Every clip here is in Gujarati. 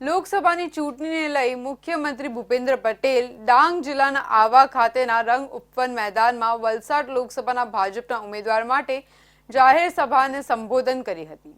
લોકસભાની ચૂંટણીને લઈ મુખ્યમંત્રી ભૂપેન્દ્ર પટેલ ડાંગ જિલ્લાના આવા ખાતેના રંગ ઉપવન મેદાનમાં વલસાડ લોકસભાના ભાજપના ઉમેદવાર માટે જાહેર સભાને સંબોધન કરી હતી.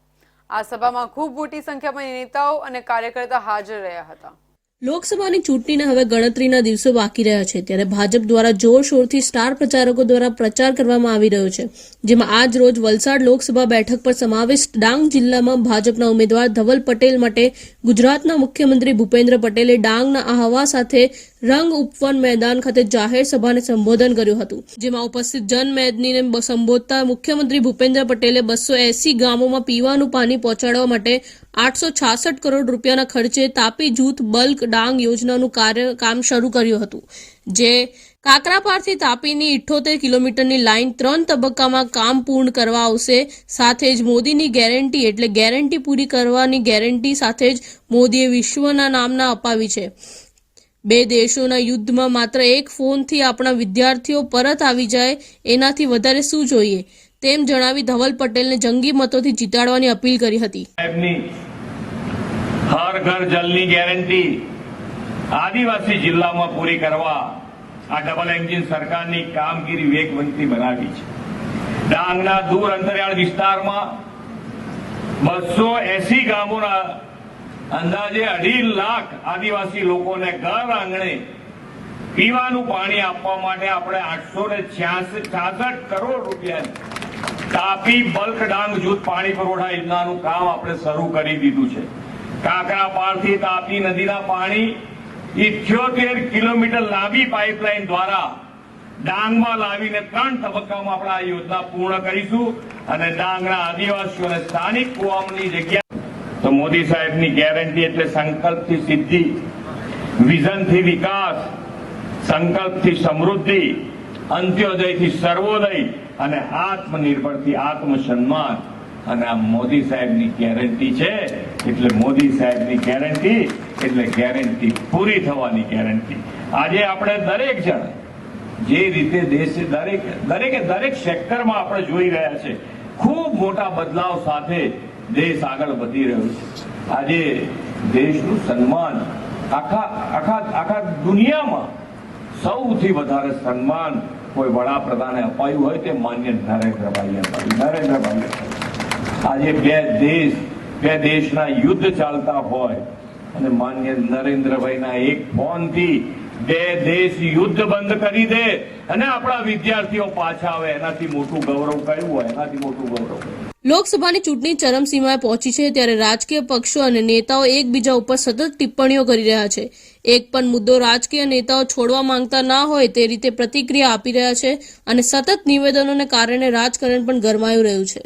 આ સભામાં ખૂબ મોટી સંખ્યામાં નેતાઓ અને કાર્યકર્તા હાજર રહ્યા હતા. લોકસભાની ચૂંટણીના હવે ગણતરીના દિવસો બાકી રહ્યા છે, ત્યારે ભાજપ દ્વારા જોરશોરથી સ્ટાર પ્રચારકો દ્વારા પ્રચાર કરવામાં આવી રહ્યો છે, જેમાં આજ રોજ વલસાડ લોકસભા બેઠક પર સમાવેશ ડાંગ જિલ્લામાં ભાજપના ઉમેદવાર ધવલ પટેલ માટે ગુજરાતના મુખ્યમંત્રી ભૂપેન્દ્ર પટેલે ડાંગના આહવા સાથે રંગ ઉપવન મેદાન ખાતે જાહેર સભાને સંબોધન કર્યું હતું, જેમાં ઉપસ્થિત જનમેદનીને સંબોધતા મુખ્યમંત્રી ભૂપેન્દ્ર પટેલે બસો એસી ગામોમાં પીવાનું પાણી પહોંચાડવા માટે આઠસો છાસઠ કરોડ રૂપિયાના ખર્ચે તાપી જૂથ બલ્ક ડાંગ યોજનાનું કાર્ય કામ શરૂ કર્યું હતું, જે કાકરાપારથી તાપીની ઇઠ્ઠોતેર કિલોમીટરની લાઇન ત્રણ તબક્કામાં કામ પૂર્ણ કરવા આવશે. સાથે જ મોદીની ગેરંટી એટલે ગેરંટી પૂરી કરવાની ગેરંટી સાથે જ મોદીએ વિશ્વના નામના અપાવી છે. બે દેશોના યુદ્ધમાં માત્ર એક ફોનથી આપણા વિદ્યાર્થીઓ પરત આવી જાય, એનાથી વધારે શું જોઈએ? તેમ જણાવી ધવલ પટેલને જંગી મતોથી જીતાડવાની અપીલ કરી હતી. હર ઘર જલની ગેરંટી આદિવાસી જિલ્લામાં પૂરી કરવા આ ડબલ એન્જિન સરકારની કામગીરી વેગવંતી બનાવી છે. ડાંગના દૂર અંતરિયાળ વિસ્તારમાં બસો એસી ગામોના અંદાજે અઢી લાખ આદિવાસી લોકોને ઘર આંગણે પીવાનું પાણી આપવા માટે આપણે આઠસો ને છાસઠ કરોડ રૂપિયા તાપી, બલ્ક, ડાંગ, જૂથ, પાણી પુરવઠા યોજનાનું કામ આપણે શરૂ કરી દીધું છે. કાકરાપારથી તાપી નદીના પાણી ઇઠ્યોતેર કિલોમીટર લાંબી પાઇપલાઇન દ્વારા ડાંગમાં લાવીને ત્રણ તબક્કામાં આપણે આ યોજના પૂર્ણ કરીશું અને ડાંગના આદિવાસીઓને સ્થાનિક કુવામની જગ્યા તો મોદી સાહેબની ગેરંટી એટલે સંકલ્પથી સિદ્ધિ, વિઝનથી વિકાસ, સંકલ્પથી સમૃદ્ધિ, અંત્યોદયથી સર્વોદય અને આત્મનિર્ભરથી આત્મસન્માન. અને આ મોદી સાહેબની ગેરંટી છે, એટલે મોદી સાહેબની ગેરંટી એટલે ગેરંટી પૂરી થવાની ગેરંટી આજે આપણે દરેક જણ જે રીતે દેશ દરેક, દરેકે દરેક સેક્ટરમાં આપણે જોઈ રહ્યા છે, ખૂબ મોટા બદલાવ સાથે દેશ આગળ વધી રહ્યો છે. આજે દેશનું સન્માન આખા આખા આખા દુનિયામાં સૌથી વધારે સન્માન કોઈ વડાપ્રધાને અપાયું હોય તે માન્ય નરેન્દ્રભાઈ અપાયું. નરેન્દ્રભાઈ આજે બે દેશ, બે દેશના યુદ્ધ ચાલતા હોય અને માન્ય નરેન્દ્રભાઈના એક ફોનથી બે દેશ યુદ્ધ બંધ કરી દે અને આપણા વિદ્યાર્થીઓ પાછા આવે. એનાથી મોટું ગૌરવ કયું હોય? એનાથી મોટું ગૌરવ. લોકસભાની ચૂંટણી ચરમસીમાએ પહોંચી છે ત્યારે રાજકીય પક્ષો અને નેતાઓ એકબીજા ઉપર સતત ટિપ્પણીઓ કરી રહ્યા છે. એક પણ મુદ્દો રાજકીય નેતાઓ છોડવા માંગતા ના હોય તે રીતે પ્રતિક્રિયા આપી રહ્યા છે અને સતત નિવેદનોને કારણે રાજકારણ પણ ગરમાયું રહ્યું છે.